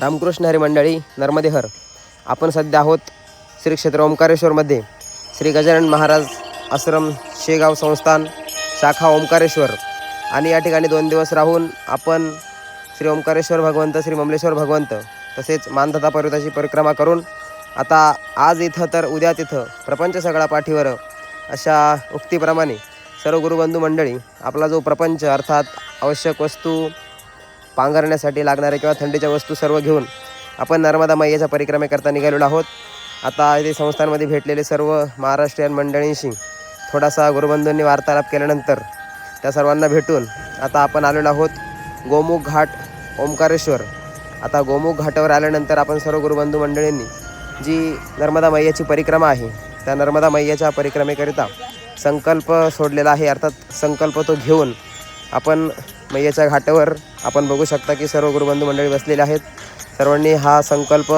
रामकृष्ण हरी मंडळी नर्मदेहर. आपण सध्या आहोत श्री क्षेत्र ओंकारेश्वरमध्ये. श्री गजानन महाराज आश्रम शेगाव संस्थान शाखा ओंकारेश्वर. आणि या ठिकाणी दोन दिवस राहून आपण श्री ओंकारेश्वर भगवंत श्री ममलेश्वर भगवंत तसेच मानधता पर्वताची परिक्रमा करून आता आज इथं तर उद्या तिथं प्रपंच सगळा पाठीवर अशा उक्तीप्रमाणे सर्व गुरुबंधू मंडळी आपला जो प्रपंच अर्थात आवश्यक वस्तू पांघरण्यासाठी लागणाऱ्या किंवा थंडीच्या वस्तू सर्व घेऊन आपण नर्मदा मैयाच्या परिक्रमेकरता निघालेलो आहोत. आता ते संस्थांमध्ये भेटलेले सर्व महाराष्ट्रीयन मंडळींशी थोडासा गुरुबंधूंनी वार्तालाप केल्यानंतर त्या सर्वांना भेटून आता आपण आलेलो आहोत गोमुख घाट ओंकारेश्वर. आता गोमुख घाटावर आल्यानंतर आपण सर्व गुरुबंधू मंडळींनी जी नर्मदा मैयाची परिक्रमा आहे त्या नर्मदा मैयाच्या परिक्रमेकरिता संकल्प सोडलेला आहे. अर्थात संकल्प तो घेऊन आपण मैयाच्या घाटावर आपण बघू शकता की सर्व गुरुबंधू मंडळी बसलेले आहेत. सर्वांनी हा संकल्प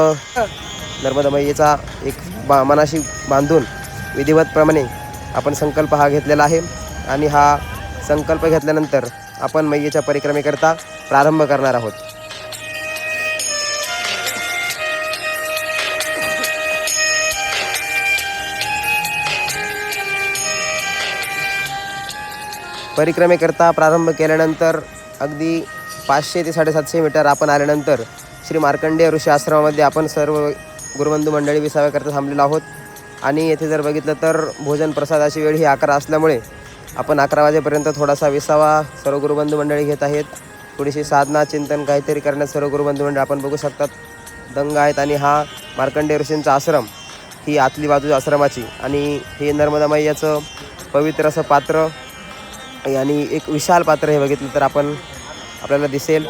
नर्मदा मैयेचा एक बा मनाशी बांधून विधिवतप्रमाणे आपण संकल्प हा घेतलेला आहे. आणि हा संकल्प घेतल्यानंतर आपण मैयेच्या परिक्रमेकरता प्रारंभ करणार आहोत. परिक्रमेकरता प्रारंभ केल्यानंतर अगदी पाचशे ते साडेसातशे मीटर आपण आल्यानंतर श्री मार्कंडेय ऋषी आश्रमामध्ये आपण सर्व गुरुबंधू मंडळी विसाव्याकरता थांबलेलो आहोत. आणि येथे जर बघितलं तर भोजन प्रसादाची वेळ ही अकरा असल्यामुळे आपण अकरा वाजेपर्यंत थोडासा विसावा सर्व गुरुबंधू मंडळी घेत आहेत. थोडीशी साधना चिंतन काहीतरी करण्यात सर्व गुरुबंधू मंडळी आपण बघू शकतात. दंग आहेत आणि हा मार्कंडेय ऋषींचा आश्रम ही आतली बाजू आश्रमाची आणि हे नर्मदामाई याचं पवित्र असं पात्र आणि एक विशाल पात्र हे बघितलं तर आपण आपल्याला दिसेल.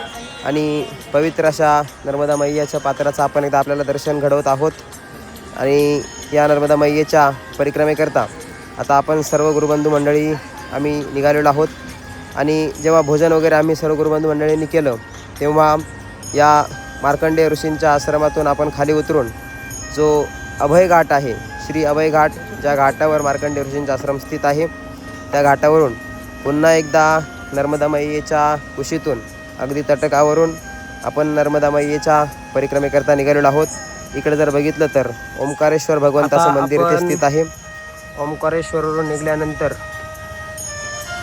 आणि पवित्र अशा नर्मदा मैयाच्या पात्राचं आपण एकदा आपल्याला दर्शन घडवत आहोत. आणि या नर्मदा मैयेच्या परिक्रमेकरता आता आपण सर्व गुरुबंधू मंडळी आम्ही निघालेलो आहोत. आणि जेव्हा भोजन वगैरे आम्ही सर्व गुरुबंधू मंडळींनी केलं तेव्हा या मार्कंडेय ऋषींच्या आश्रमातून आपण खाली उतरून जो अभय घाट आहे श्री अभय घाट ज्या घाटावर मार्कंडेय ऋषींचा आश्रम स्थित आहे त्या घाटावरून पुन्हा एकदा नर्मदा मैयेच्या कुशीतून अगदी तटकावरून आपण नर्मदा मैयेच्या परिक्रमेकरता निघालेलो आहोत. इकडे जर बघितलं तर ओंकारेश्वर भगवंताचं मंदिर इथे स्थित आहे. ओंकारेश्वरवरून निघाल्यानंतर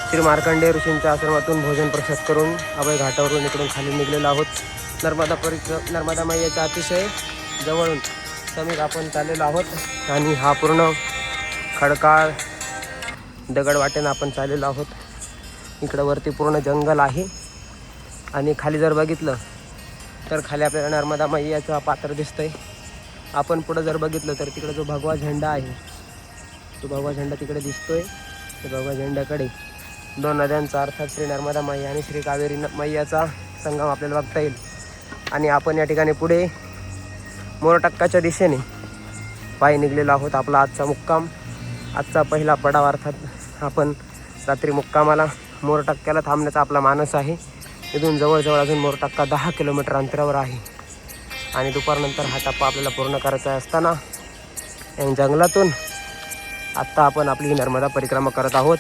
श्री मार्कंडेय ऋषींच्या आश्रमातून भोजन प्रसाद करून अभय घाटावरून इकडून खाली निघलेलो आहोत. नर्मदा परिक्र नर्मदा मैयाच्या अतिशय जवळून समीप आपण चाललेलो आहोत आणि हा पूर्ण खडकाळ दगड वाटेनं आपण चाललेलो आहोत. इकडं वरती पूर्ण जंगल आहे. आणि खाली जर बघितलं तर खाली आपल्याला नर्मदा मैयाचं पात्र दिसतंय. आपण पुढं जर बघितलं तर तिकडे जो भगवा झेंडा आहे तो भगवा झेंडा तिकडे दिसतोय. त्या भगवा झेंड्याकडे दोन नद्यांचा अर्थात श्री नर्मदा मैया आणि श्री कावेरी न- मैयाचा संगम आपल्याला बघता येईल. आणि आपण या ठिकाणी पुढे मोरटक्काच्या दिशेने पायी निघलेलो आहोत. आपला आजचा मुक्काम आजचा पहिला पडाव अर्थात आपण रात्री मुक्कामाला मोरटक्क्याला थांबण्याचा आपला मानस आहे. इथून जवळजवळ अजून मोरटक्का दहा किलोमीटर अंतरावर आहे. आणि दुपारनंतर हा टप्पा आपल्याला पूर्ण करायचा असताना या जंगलातून आत्ता आपण आपली नर्मदा परिक्रमा करत आहोत.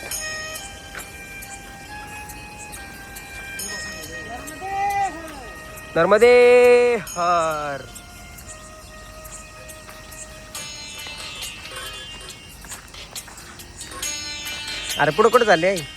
नर्मदे हर! अरे पुढं कुठं चालले आहे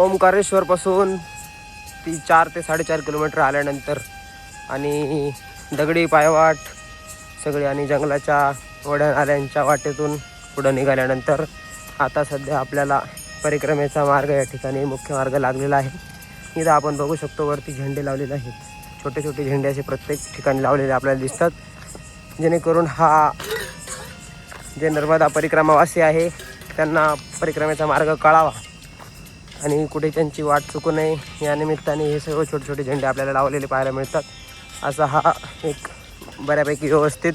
ओंकारेश्वरपासून ती चार ते साडेचार किलोमीटर आल्यानंतर आणि दगडी पायवाट सगळी आणि जंगलाच्या ओढ्या नाल्यांच्या वाटेतून पुढं निघाल्यानंतर आता सध्या आपल्याला परिक्रमेचा मार्ग या ठिकाणी मुख्य मार्ग लागलेला आहे. इथं आपण बघू शकतो वरती झेंडे लावलेले आहेत. छोटे छोटे झेंडे असे प्रत्येक ठिकाणी लावलेले आपल्याला दिसतात. जेणेकरून हा जे नर्मदा परिक्रमावासी आहे त्यांना परिक्रमेचा मार्ग कळावा. आणि कुठे त्यांची वाट चुकू नये. या निमित्ताने हे सर्व छोटे छोटे झेंडे आपल्याला लावलेले पाहायला मिळतात. असा हा एक बऱ्यापैकी व्यवस्थित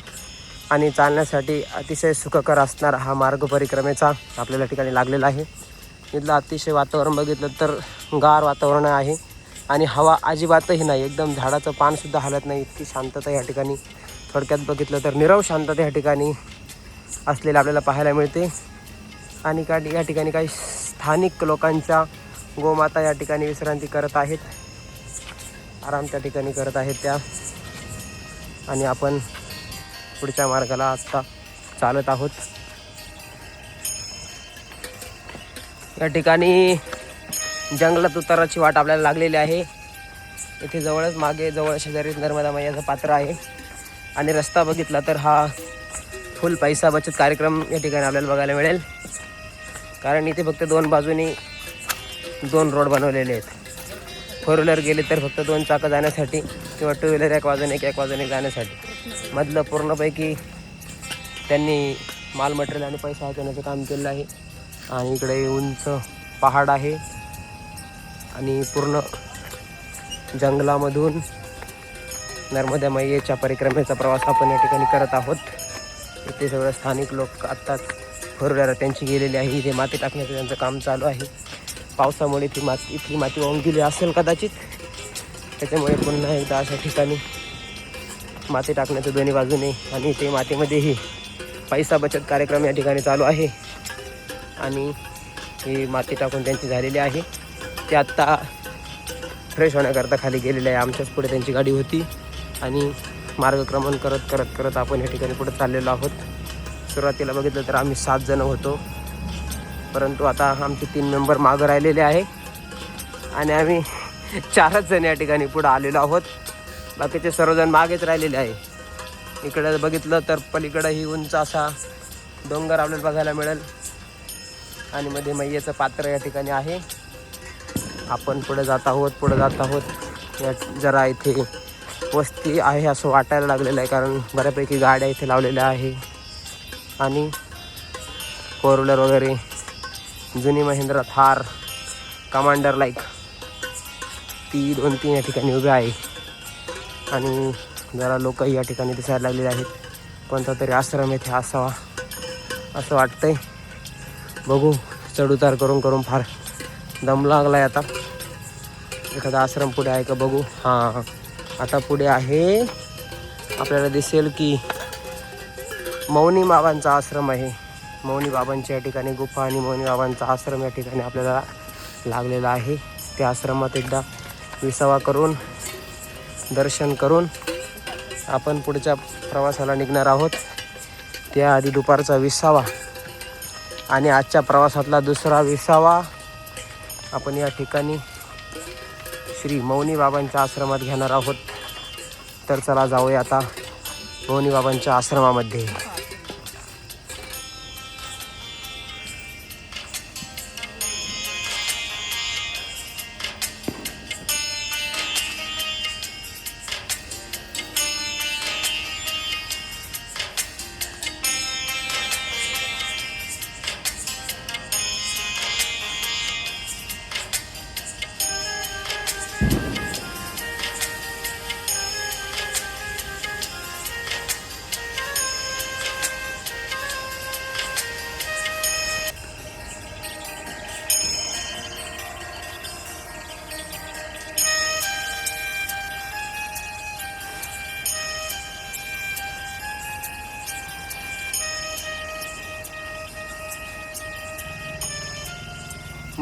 आणि चालण्यासाठी अतिशय सुखकर असणारा हा मार्ग परिक्रमेचा आपल्याला ठिकाणी लागलेला आहे. इथलं अतिशय वातावरण बघितलं तर गार वातावरण आहे आणि हवा अजिबातही नाही. एकदम झाडाचं पानसुद्धा हलत नाही. इतकी शांतता या ठिकाणी. थोडक्यात बघितलं तर निरव शांतता या ठिकाणी असलेलं आपल्याला पाहायला मिळते. आणि का या ठिकाणी काही स्थानिक लोकांच्या गोमाता या ठिकाणी विश्रांती करत आहेत. आराम त्या ठिकाणी करत आहेत त्या. आणि आपण पुढच्या मार्गाला आत्ता चालत आहोत. या ठिकाणी जंगलात उताराची वाट आपल्याला लागलेली आहे. इथे जवळच मागे जवळ शेजारी नर्मदा मैयाचं पात्र आहे. आणि रस्ता बघितला तर हा फुल पैसा बचत कार्यक्रम या ठिकाणी आपल्याला बघायला मिळेल. कारण इथे फक्त दोन बाजूनी दोन रोड बनवलेले आहेत. फोर व्हीलर गेले तर फक्त दोन चाकं जाण्यासाठी किंवा टू व्हीलर एक वाजून एक एक वाजून एक जाण्यासाठी. मधलं पूर्णपैकी त्यांनी माल मटेरियल आणि पैसा वाचवण्याचं काम केलेलं आहे. आणि इकडे उंच पहाड आहे. आणि पूर्ण जंगलामधून नर्मदा मैयेच्या परिक्रमेचा प्रवास आपण या ठिकाणी करत आहोत. इथे सगळं स्थानिक लोक आत्ताच फोर त्यांची गेलेली आहे. इथे माती टाकण्याचं त्यांचं काम चालू आहे. पावसामुळे ती माती इथली माती वाहून गेली असेल कदाचित. त्याच्यामुळे पुन्हा एकदा अशा ठिकाणी माती टाकण्याचं दोन्ही बाजूने आणि ते मातीमध्येही पैसा बचत कार्यक्रम या ठिकाणी चालू आहे. आणि ही माती टाकून त्यांची झालेली आहे. ते आत्ता फ्रेश होण्याकरता खाली गेलेले आहे. आमच्याच पुढे त्यांची गाडी होती. आणि मार्गक्रमण करत करत करत आपण या ठिकाणी पुढे चाललेलो आहोत. सुरुवातीला बघितलं तर आम्ही सात जण होतो. परंतु आता आमचे तीन मेंबर मागं राहिलेले आहे. आणि आम्ही चारच जण या ठिकाणी पुढं आलेलो आहोत. बाकीचे सर्वजण मागेच राहिलेले आहे. इकडं बघितलं तर पलीकडं ही उंच असा डोंगर आपल्याला बघायला मिळेल. आणि मध्ये मैयाचं पात्र या ठिकाणी आहे. आपण पुढे जात आहोत पुढे जात आहोत. या जरा इथे वस्ती आहे असं वाटायला लागलेलं आहे कारण बऱ्यापैकी गाड्या इथे लावलेल्या आहे. आणि फोर व्हीलर वगैरे जुनी महिंद्रा थार कमांडर लाईक ती दोन तीन या ठिकाणी उभी आहे. आणि जरा लोक या ठिकाणी दिसायला लागलेले आहेत. कोणता तरी आश्रम येथे असावा असं वाटतंय. बघू चढउतार करून करून फार दम लागलाय आता. एखादा आश्रम पुढे आहे का बघू. हां आता पुढे आहे. आपल्याला दिसेल की मौनी बाबांचा आश्रम आहे. मौनी बाबांच्या या ठिकाणी गुफा आणि मौनी बाबांचा आश्रम या ठिकाणी आपल्याला लागलेला आहे. त्या आश्रमात एकदा विसावा करून दर्शन करून आपण पुढच्या प्रवासाला निघणार आहोत. त्याआधी दुपारचा विसावा आणि आजच्या प्रवासातला दुसरा विसावा आपण या ठिकाणी श्री मौनी बाबांच्या आश्रमात घेणार आहोत. तर चला जाऊया आता मौनी बाबांच्या आश्रमामध्ये.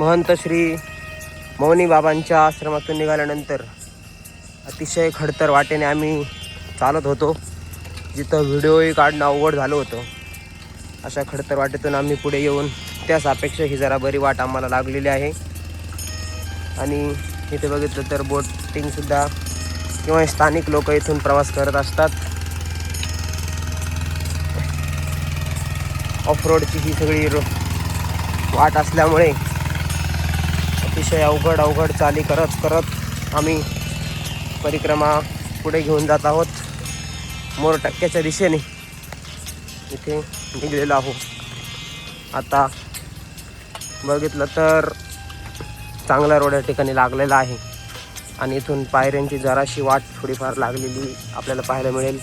महंत श्री मौनी बाबांच्या आश्रमातून निघाल्यानंतर अतिशय खडतर वाटेने आम्ही चालत होतो. जिथं व्हिडिओही काढणं अवघड झालं होतं. अशा खडतर वाटेतून आम्ही पुढे येऊन त्या सापेक्ष ही जरा बरी वाट आम्हाला लागलेली आहे. आणि इथे बघितलं तर बोटिंगसुद्धा किंवा स्थानिक लोक इथून प्रवास करत असतात. ऑफ रोडची ही सगळी वाट असल्यामुळे अतिशय अवघड अवघड चाली करत करत आम्ही परिक्रमा पुढे घेऊन जात आहोत. मोर टक्क्याच्या दिशेने इथे निघलेलो आहोत. आता बघितलं तर चांगला रोड या ठिकाणी लागलेला आहे. आणि इथून पायऱ्यांची जराशी वाट थोडीफार लागलेली आपल्याला पाहायला मिळेल.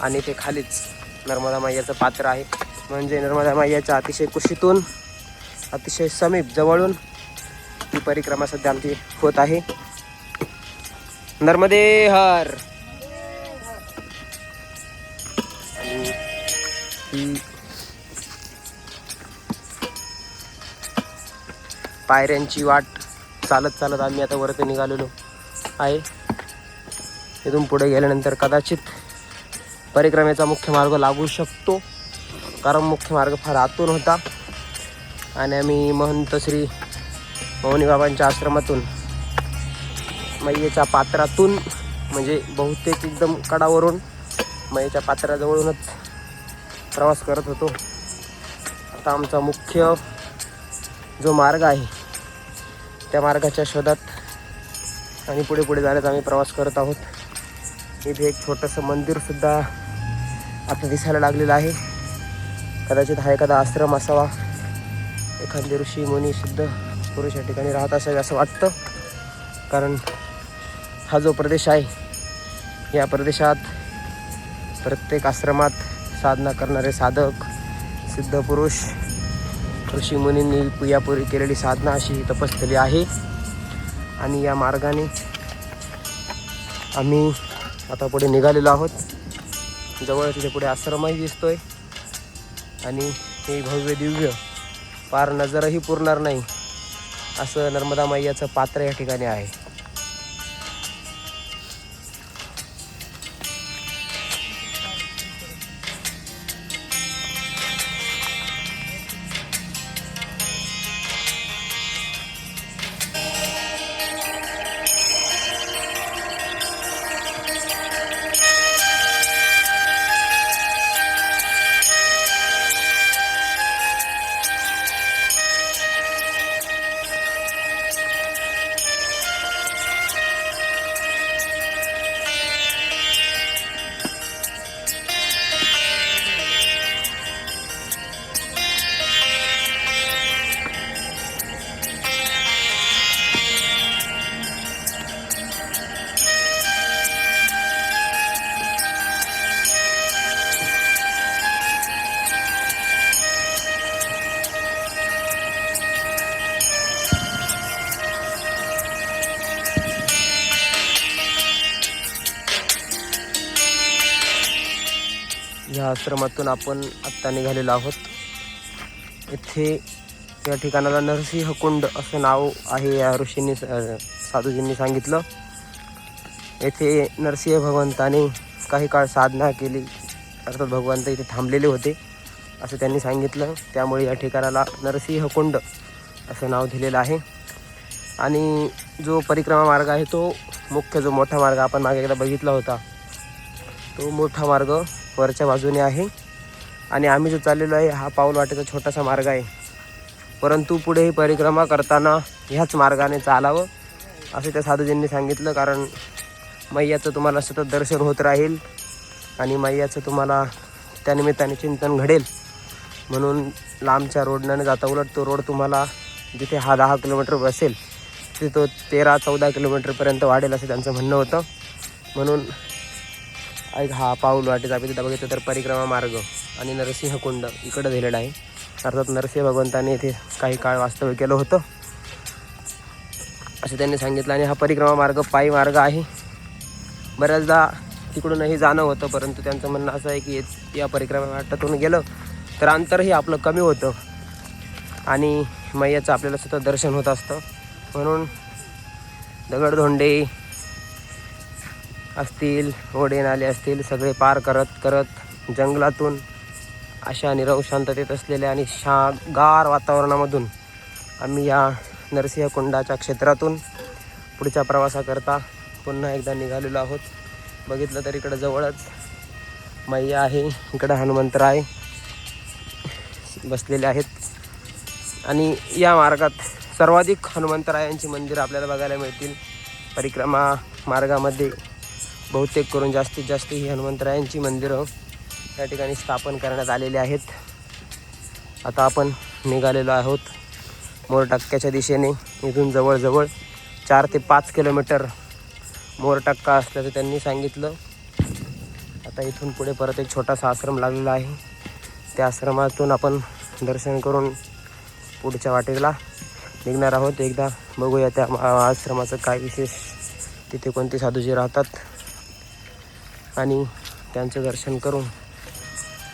आणि ते खालीच नर्मदा मैयाचं पात्र आहे. म्हणजे नर्मदा मैयाच्या अतिशय कुशीतून अतिशय समीप जवळून ही परिक्रमा सध्या आमची होत आहे. नर्मदे हर. ही पायऱ्यांची वाट चालत चालत आम्ही आता वरती निघालेलो आहे. इथून पुढे गेल्यानंतर कदाचित परिक्रमेचा मुख्य मार्ग लागू शकतो कारण मुख्य मार्ग फार आतून होता. आणि आम्ही महंत श्री पवनी बाबांच्या आश्रमातून मैयेच्या पात्रातून म्हणजे बहुतेक एकदम कडावरून मैयेच्या पात्राजवळूनच प्रवास करत होतो. आता आमचा मुख्य जो मार्ग आहे त्या मार्गाच्या शोधात आणि पुढे पुढे जाण्यात आम्ही प्रवास करत आहोत. इथे एक छोटंसं मंदिरसुद्धा आता दिसायला लागलेलं आहे. कदाचित हा एखादा आश्रम असावा. एखादी ऋषी मुनी पुरुष या ठिकाणी राहत असावे असं वाटतं. कारण हा जो प्रदेश आहे या प्रदेशात प्रत्येक आश्रमात साधना करणारे साधक सिद्ध पुरुष ऋषी मुनींनी यापूर्वी केलेली साधना अशी तपस्थली आहे. आणि या मार्गाने आम्ही आता पुढे निघालेलो आहोत. जवळ तिथे पुढे आश्रमही दिसतोय. आणि हे भव्य दिव्य पार नजरही पुरणार नाही. असं नर्मदा मैयाचं पात्र या ठिकाणी आहे. या आश्रमातून आपण आत्ता निघालेलो आहोत. इथे या ठिकाणाला नरसिंहकुंड असं नाव आहे या ऋषींनी साधूजींनी सांगितलं. येथे नरसिंह भगवंताने काही काळ साधना केली. अर्थात भगवंत इथे थांबलेले होते असं त्यांनी सांगितलं. त्यामुळे या ठिकाणाला नरसिंहकुंड असं नाव दिलेलं आहे. आणि जो परिक्रमा मार्ग आहे तो मुख्य जो मोठा मार्ग आपण मागे एकदा बघितला होता तो मोठा मार्ग वरच्या बाजूने आहे. आणि आम्ही जो चाललेलो आहे हा पाऊल वाटेचा छोटासा मार्ग आहे. परंतु पुढे ही परिक्रमा करताना ह्याच मार्गाने चालावं असं त्या साधूजींनी सांगितलं. कारण मैयाचं तुम्हाला सतत दर्शन होत राहील आणि मैयाचं तुम्हाला त्यानिमित्ताने चिंतन घडेल. म्हणून लांबच्या रोडनं जाता उलट तो रोड तुम्हाला जिथे हा दहा किलोमीटर बसेल तिथे तो तेरा चौदा किलोमीटरपर्यंत वाढेल असं त्यांचं म्हणणं होतं. म्हणून ऐक हा पाऊल वाटेचा आपण तिथं बघितलं तर परिक्रमा मार्ग आणि नरसिंहकुंड इकडं दिलेलं आहे. अर्थात नरसिंह भगवंताने इथे काही काळ वास्तव्य केलं होतं. असं त्यांनी सांगितलं आणि हा परिक्रमा मार्ग पायी मार्ग आहे. बऱ्याचदा तिकडूनही जाणं होतं परंतु त्यांचं म्हणणं असं आहे की या परिक्रमा वाटातून गेलं तर अंतरही आपलं कमी होतं. आणि मैयाचं आपल्याला सतत दर्शन होत असतं. म्हणून दगडधोंडे असतील ओढे नाले असतील सगळे पार करत करत जंगलातून अशा निरव शांततेत असलेल्या आणि शा गार वातावरणामधून आम्ही या नरसिंहकुंडाच्या क्षेत्रातून पुढच्या प्रवासाकरता पुन्हा एकदा निघालेलो आहोत. बघितलं तर इकडं जवळच मैया आहे इकडं हनुमंतराय बसलेले आहेत. आणि या मार्गात सर्वाधिक हनुमंतरायांची मंदिरं आपल्याला बघायला मिळतील. परिक्रमा मार्गामध्ये बहुतेक करून जास्तीत जास्त ही हनुमंतरायांची मंदिरं या ठिकाणी स्थापन करण्यात आलेली आहेत. आता आपण निघालेलो आहोत मोरटक्क्याच्या दिशेने. इथून जवळजवळ चार ते पाच किलोमीटर मोरटक्का असल्याचं त्यांनी सांगितलं. आता इथून पुढे परत एक छोटासा आश्रम लागलेला आहे. त्या आश्रमातून आपण दर्शन करून पुढच्या वाटेला निघणार आहोत. एकदा बघूया त्या आश्रमाचं काय विशेष. तिथे कोणते साधूजी राहतात? आणि त्यांचं दर्शन करून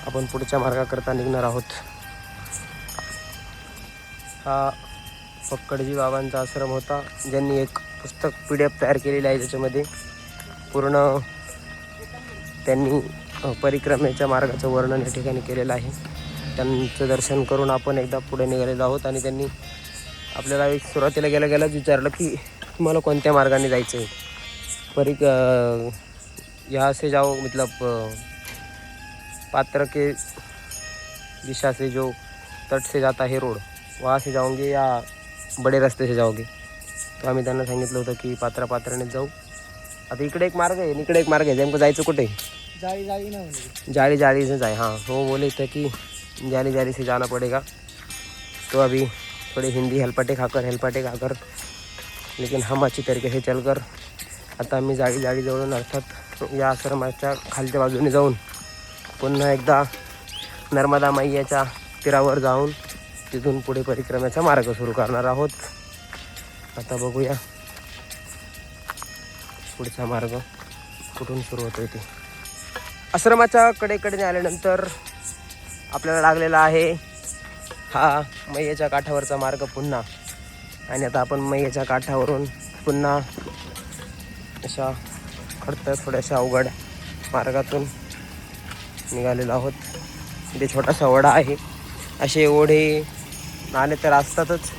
आपण पुढच्या मार्गाकरता निघणार आहोत. हा फक्कडजी बाबांचा आश्रम होता ज्यांनी एक पुस्तक पी डी एफ तयार केलेलं आहे ज्याच्यामध्ये पूर्ण त्यांनी परिक्रमेच्या मार्गाचं वर्णन या ठिकाणी केलेलं आहे. त्यांचं दर्शन करून आपण एकदा पुढे निघालेलो आहोत आणि त्यांनी आपल्याला एक सुरुवातीला गेल्या गेल्याच विचारलं की तुम्हाला कोणत्या मार्गाने जायचं आहे परिक यहाँ से जाओ मतलब पात्र के दिशा से जो तट से जाता है रोड वहाँ से जाओगे या बडे रस्ते से जाओगे? तो आम्ही त्यांना सांगितलं होतं की पात्रा पात्रानेच जाऊ. आता इकडे एक मार्ग आहे इकडे एक मार्ग आहे. नेमकं जायचं कुठे? जाळी जाळी ना जाली जाली से जाए हाँ वो बोले थे कि जाली जाली से जाना पड़ेगा. तो अभी थोड़े हिंदी हेलपाटे खाकर हेलपाटे खाकर लेकिन हम अच्छी तरीके से चलकर आता आम्ही जाळी जाळी जवळून अर्थात या आश्रमाच्या खालच्या बाजूने जाऊन पुन्हा एकदा नर्मदा मैयाच्या तीरावर जाऊन तिथून पुढे परिक्रमेचा मार्ग सुरू करणार आहोत. आता बघूया पुढचा मार्ग कुठून सुरू होतोय ते. आश्रमाच्या कडेकडे आल्यानंतर आपल्याला लागलेला आहे हा मैयाच्या काठावरचा मार्ग पुन्हा. आणि आता आपण मैयाच्या काठावरून पुन्हा अशा खडतर थोड्याशा अवघड मार्गातून निघालेलो आहोत. इथे छोटासा ओढा आहे. असे ओढे नाले तर असतातच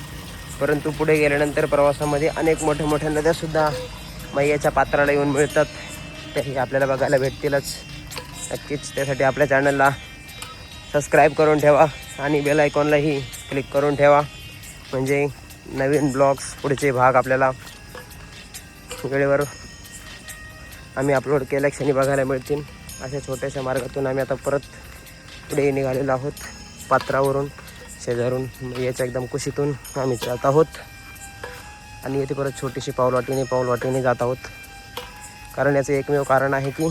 परंतु पुढे गेल्यानंतर प्रवासामध्ये अनेक मोठ्या मोठ्या नद्यासुद्धा मैयाच्या पात्राला येऊन मिळतात. त्याही आपल्याला बघायला भेटतीलच. नक्कीच त्यासाठी आपल्या चॅनलला सबस्क्राईब करून ठेवा आणि बेल आयकॉनलाही क्लिक करून ठेवा. म्हणजे नवीन ब्लॉग्स पुढचे भाग आपल्याला वेळेवर आम्ही अपलोड केल्या क्षणी बघायला मिळतील. अशा छोट्याशा मार्गातून आम्ही आता परत पुढे निघालेलो आहोत पात्रावरून शेजारून याच्या एकदम कुशीतून आम्ही जात आहोत. आणि येथे परत छोटीशी पाऊलवाटीने पाऊलवाटीने जात आहोत. कारण याचं एकमेव कारण आहे की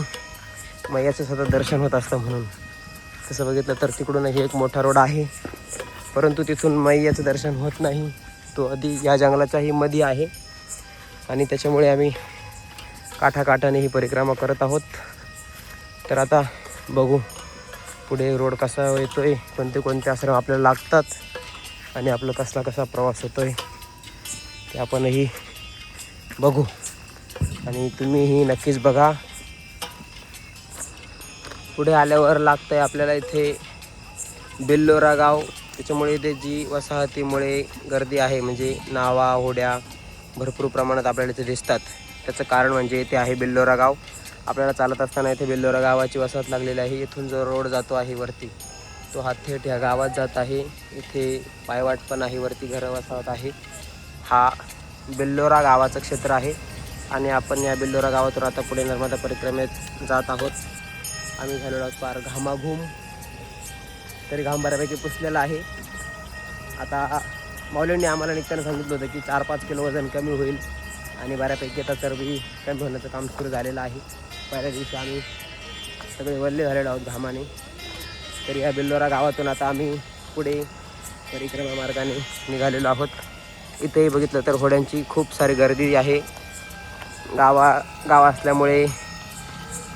मैयाचं सतत दर्शन होत असतं म्हणून. तसं बघितलं तर तिकडूनही एक मोठा रोड आहे. परंतु तिथून मैयाचं दर्शन होत नाही. तो आधी या जंगलाच्याही मध्ये आहे. आणि त्याच्यामुळे आम्ही काठाकाठाने ही परिक्रमा करत आहोत. तर आता बघू पुढे रोड कसा येतो आहे कोणते कोणते आश्रम आपल्याला लागतात आणि आपलं कसला कसा प्रवास होतो आहे ते आपणही बघू. आणि तुम्हीही नक्कीच बघा. पुढे आल्यावर लागतं आहे आपल्याला इथे बेल्लोरा गाव. त्याच्यामुळे इथे जी वसाहतीमुळे गर्दी आहे म्हणजे नावा होड्या भरपूर प्रमाणात आपल्याला इथे दिसतात. त्याचं कारण म्हणजे इथे आहे बेल्लोरा गाव. आपल्याला चालत असताना इथे बेल्लोरा गावाची वसाहत लागलेली आहे. इथून जो रोड जातो आहे वरती तो हा थेट ह्या गावात जात आहे. इथे पायवाट पण आहे वरती घरं वसाहत आहे. हा बेल्लोरा गावाचं क्षेत्र आहे आणि आपण या बेल्लोरा गावातून आता पुढे नर्मदा परिक्रमेत जात आहोत. आम्ही झालेलो आहोत पार घामाघूम तरी घाम बऱ्यापैकी पुसलेला आहे. आता माऊलींनी आम्हाला निघताना सांगितलं होतं की चार पाच किलो वजन कमी होईल. आणि बऱ्यापैकी आता चरबी कमी होण्याचं काम सुरू झालेलं आहे. पहिल्या दिवशी आम्ही सगळे वल्ले झालेलो आहोत घामाने. तर या बिल्लोरा गावातून आता आम्ही पुढे परिक्रमा मार्गाने निघालेलो आहोत. इथेही बघितलं तर होड्यांची खूप सारी गर्दी आहे. गावा गाव असल्यामुळे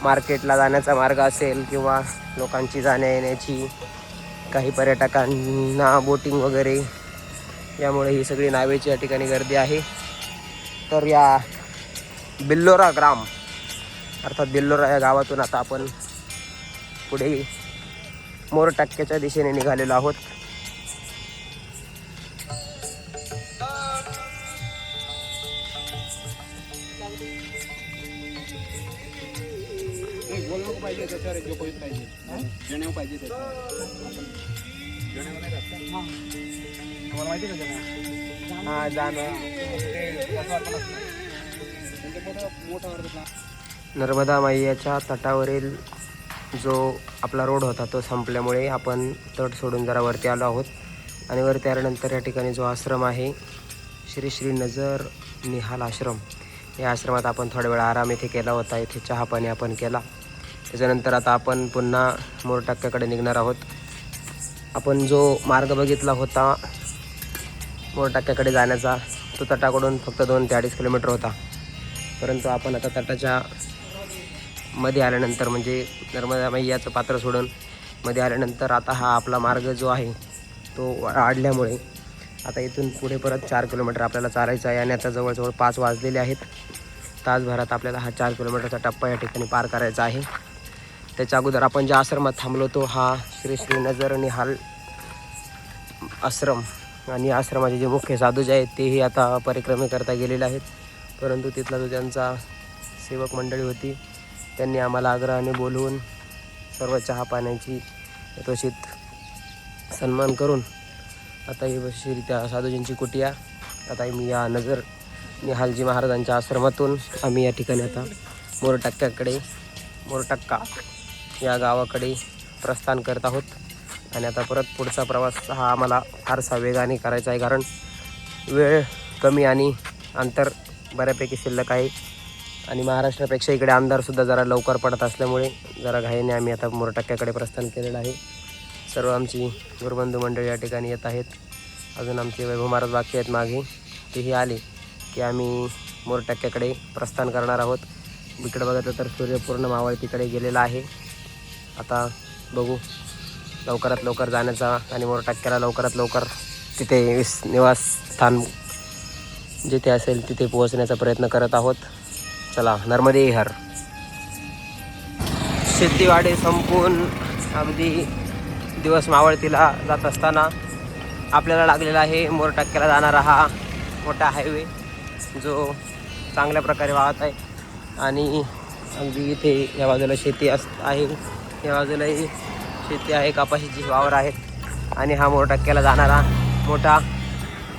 मार्केटला जाण्याचा मार्ग असेल किंवा लोकांची जाण्या येण्याची काही पर्यटकांना बोटिंग वगैरे यामुळे ही सगळी नावेची या ठिकाणी गर्दी आहे. तर या बिल्लोरा ग्राम अर्थात बिल्लोरा या गावातून आता आपण पुढे मोर टक्क्याच्या दिशेने निघालेलो आहोत. हा जाणं. नर्मदा मैयाच्या तटावरील जो आपला रोड होता तो संपल्यामुळे आपण तट सोडून जरा वरती आलो आहोत. आणि वरती आल्यानंतर या ठिकाणी जो आश्रम आहे श्री श्री नजर निहाल आश्रम या आश्रमात आपण थोडा वेळ आराम इथे केला होता. इथे चहा पाणी आपण केला. त्याच्यानंतर आता आपण पुन्हा मोरटक्क्याकडे निघणार आहोत. आपण जो मार्ग बघितला होता मोरटक्क्याकडे जाण्याचा तो तटाकडून फक्त दोन ते अडीच किलोमीटर होता. परंतु आपण आता तटाच्या मध्ये आल्यानंतर म्हणजे नर्मदा मैयाचं पात्र सोडून मध्ये आल्यानंतर आता हा आपला मार्ग जो आहे तो वाढल्यामुळे आता इथून पुढे परत चार किलोमीटर आपल्याला चालायचं आहे. आणि आता जवळजवळ पाच वाजलेले आहेत. तासभरात आपल्याला हा चार किलोमीटरचा टप्पा या ठिकाणी पार करायचा आहे. त्याच्या अगोदर आपण ज्या आश्रमात थांबलो तो हा श्री श्रीनजर निहाल आश्रम. आणि आश्रमाचे जे मुख्य साधूज आहेत तेही आता परिक्रमेकरता गेलेले आहेत. परंतु तिथला जो त्यांचा सेवक मंडळी होती त्यांनी आम्हाला आग्रहाने बोलवून सर्व चहा पाण्याची यथोचित सन्मान करून आता ही बशी त्या साधूजींची कुटिया आता मी या नजर निहालजी महाराजांच्या आश्रमातून आम्ही या ठिकाणी आता मोरटक्क्याकडे मोरटक्का या गावाकडे प्रस्थान करत आहोत. आणि आता परत पुढचा प्रवास हा आम्हाला फारसा वेगाने करायचा आहे कारण वेळ कमी आणि अंतर बऱ्यापैकी शिल्लक आहे. आणि महाराष्ट्रापेक्षा इकडे अंधारसुद्धा जरा लवकर पडत असल्यामुळे जरा घाईने आम्ही आता मोरटक्क्याकडे प्रस्थान केलेलं आहे. सर्व आमची गुरुबंधू मंडळी या ठिकाणी येत आहेत. अजून आमचे वैभव महाराज बाकी आहेत मागे. तेही आले की आम्ही मोरटक्क्याकडे प्रस्थान करणार आहोत. इकडे बघितलं तर सूर्य पूर्ण मावळतीकडे गेलेला आहे. आता बघू. लवकरात लवकर जाण्याचा आणि मोरटक्क्याला लवकरात लवकर तिथे विस निवास स्थान जिथे असेल तिथे पोहोचण्याचा प्रयत्न करत आहोत. चला नर्मदे हर. शेतीवाडे संपून अगदी दिवस मावळतीला जात असताना आपल्याला लागलेला आहे मोरटक्क्याला जाणारा हा मोठा हायवे जो चांगल्या प्रकारे वाहत आहे. आणि अगदी इथे या बाजूला शेती अस आहे. या बाजूलाही शेती आहे कापाशीची वावर आहेत आणि हा मोरटक्क्याला जाणारा मोठा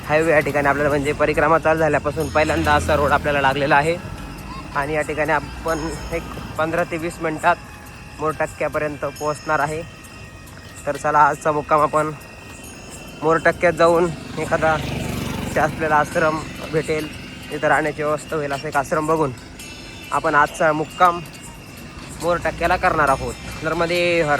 हायवे या ठिकाणी आपल्याला म्हणजे परिक्रमा चालू झाल्यापासून पहिल्यांदा असा रोड आपल्याला लागलेला आहे. आणि या ठिकाणी आपण एक पंधरा ते वीस मिनटात मोरटक्क्यापर्यंत पोहोचणार आहे. तर चला आजचा मुक्काम आपण मोरटक्क्यात जाऊन एखादा तिथे असलेला आश्रम भेटेल. तिथं राहण्याची व्यवस्था होईल असं एक आश्रम बघून आपण आजचा मुक्काम मोरटक्क्याला करणार आहोत. नर्मदे हर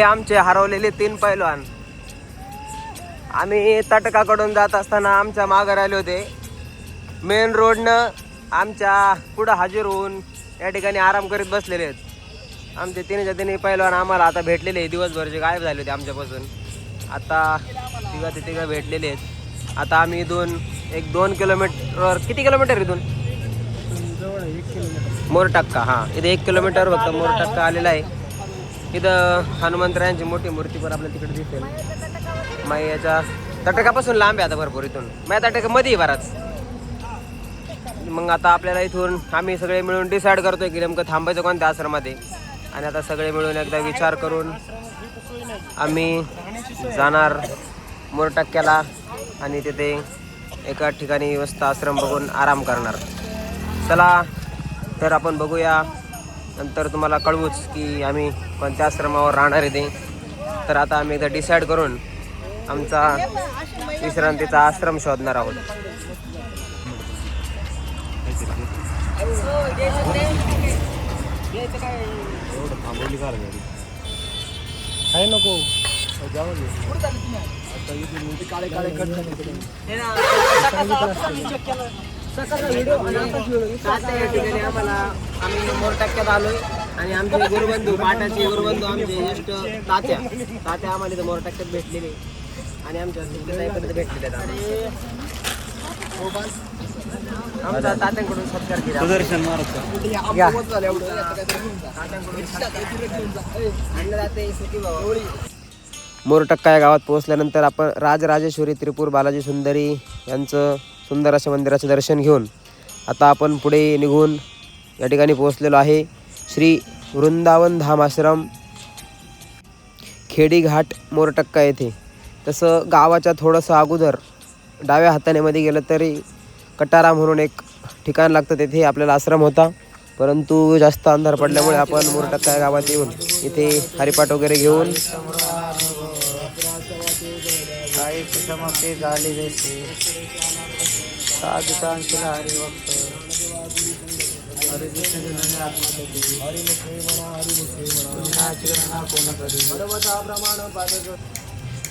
हे आमचे हरवलेले तीन पैलवान. आम्ही तटकाकडून जात असताना आमच्या माघार आले होते. मेन रोडनं आमच्या पुढं हजर होऊन या ठिकाणी आराम करीत बसलेले आहेत. आमचे तिन्हीच्या तिन्ही पैलवान आम्हाला आता भेटलेले दिवसभरचे गायब झाले होते आमच्यापासून. आता तिघा ते तिघं भेटलेले आहेत. आता आम्ही इथून एक दोन किलोमीटर किती किलोमीटर इथून? जवळ मोरटक्का हां. इथे एक किलोमीटर फक्त मोरटक्का आलेला आहे. इथं हनुमंतरायांची मोठी मूर्ती पण आपल्याला तिकडे दिसेल. माई याच्या तटकापासून लांब आहे आता भरपूर इथून. माझ्या तटकामध्ये आहे बराच. मग आता आपल्याला इथून आम्ही सगळे मिळून डिसाईड करतोय की नेमकं थांबायचं कोणत्या आश्रमामध्ये. आणि आता सगळे मिळून एकदा विचार करून आम्ही जाणार मोरटक्क्याला आणि तिथे एका ठिकाणी व्यवस्था आश्रम बघून आराम करणार. चला तर आपण बघूया. नंतर तुम्हाला कळवूच की आम्ही कोणत्या आश्रमावर राहणार आहे ते. तर आता आम्ही एकदा डिसाईड करून आमचा विश्रांतीचा आश्रम शोधणार आहोत. काय नको काळे काळे कट तात्या या ठिकाणी आम्हाला आम्ही मोर टक्क्यात आलोय आणि आमचे गुरुबंधू पाटाचे गुरुबंधू आमचे ज्येष्ठ तात्या तात्या आम्हाला इथं मोर टक्क्यात भेटलेले आणि आमच्या भेटलेले आमचा तात्यांकडून सत्कार केला महाराज. तात्यांकडून सत्कार. आणलं जाते सुखी बाबा. मोरटक्का या गावात पोहोचल्यानंतर आपण राजराजेश्वरी त्रिपूर बालाजी सुंदरी यांचं सुंदर अशा मंदिराचं दर्शन घेऊन आता आपण पुढे निघून या ठिकाणी पोहोचलेलो आहे. श्री वृंदावन धाम आश्रम खेडीघाट मोरटक्का येथे. तसं गावाच्या थोडंसं अगोदर डाव्या हाताने मध्ये गेलं तरी कटारा म्हणून एक ठिकाण लागतं. तेथे आपल्याला आश्रम होता. परंतु जास्त अंधार पडल्यामुळे आपण मोरटक्का या गावात येऊन इथे हरिपाठ वगैरे घेऊन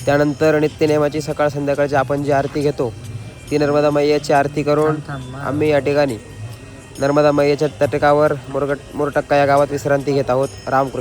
त्यानंतर नित्यनेमाची सकाळ संध्याकाळची आपण जी आरती घेतो ती नर्मदा मैयाची आरती करून आम्ही या ठिकाणी नर्मदा मैयाच्या तटकावर मोरगट मोरटक्का या गावात विश्रांती घेत आहोत. रामकृष्ण